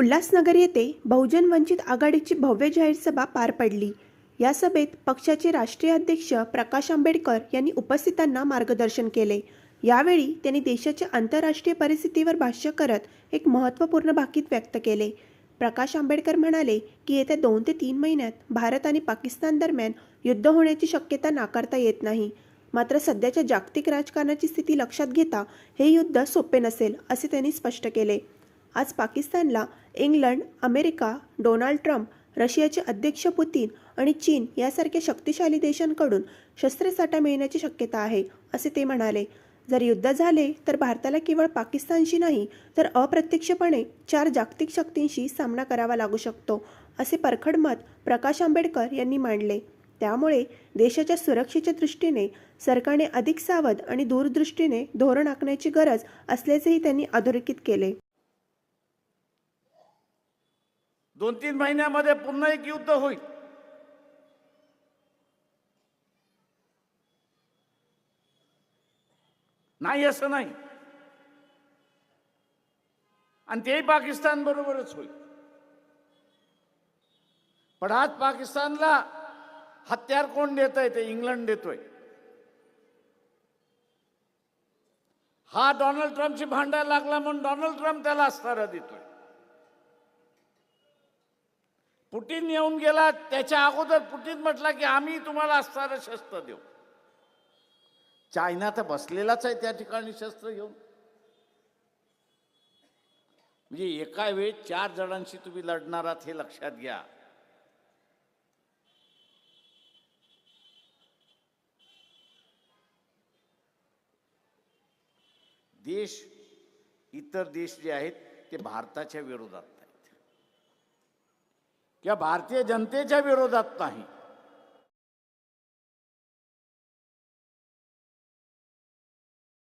उल्हासनगर येथे बहुजन वंचित आघाडीची भव्य जाहीर सभा पार पडली. या सभेत पक्षाचे राष्ट्रीय अध्यक्ष प्रकाश आंबेडकर यांनी उपस्थितांना मार्गदर्शन केले. यावेळी त्यांनी देशाच्या आंतरराष्ट्रीय परिस्थितीवर भाष्य करत एक महत्त्वपूर्ण भाकीत व्यक्त केले. प्रकाश आंबेडकर म्हणाले की येत्या दोन ते तीन महिन्यात भारत आणि पाकिस्तान दरम्यान युद्ध होण्याची शक्यता नाकारता येत नाही. मात्र सध्याच्या जागतिक राजकारणाची स्थिती लक्षात घेता हे युद्ध सोपे नसेल असे त्यांनी स्पष्ट केले. आज पाकिस्तानला इंग्लंड अमेरिका डोनाल्ड ट्रम्प रशियाचे अध्यक्ष पुतीन आणि चीन यासारख्या शक्तिशाली देशांकडून शस्त्रसाठा मिळण्याची शक्यता आहे असे ते म्हणाले. जर युद्ध झाले तर भारताला केवळ पाकिस्तानशी नाही तर अप्रत्यक्षपणे चार जागतिक शक्तींशी सामना करावा लागू शकतो असे परखड मत प्रकाश आंबेडकर यांनी मांडले. त्यामुळे देशाच्या सुरक्षेच्या दृष्टीने सरकारने अधिक सावध आणि दूरदृष्टीने धोरण आखण्याची गरज असल्याचेही त्यांनी अधोरेखित केले. दोन तीन महिन्यामध्ये पुन्हा एक युद्ध होईल. नाही असं नाही. आणि तेही पाकिस्तान बरोबरच होईल. पण आज पाकिस्तानला हत्यार कोण देत आहे ते इंग्लंड देतोय. हा डोनाल्ड ट्रम्पची भांडायला लागला म्हणून डोनाल्ड ट्रम्प त्याला अस्तारा देतोय. पुटीन येऊन गेला त्याच्या अगोदर पुटीन म्हटला की आम्ही तुम्हाला असणारं शस्त्र देऊ. चायना तर बसलेलाच आहे त्या ठिकाणी शस्त्र घेऊन. म्हणजे एका वेळी चार जणांशी तुम्ही लढणार आहात हे लक्षात घ्या. देश इतर देश जे आहेत ते भारताच्या विरोधात. किंवा भारतीय जनतेच्या विरोधात नाही?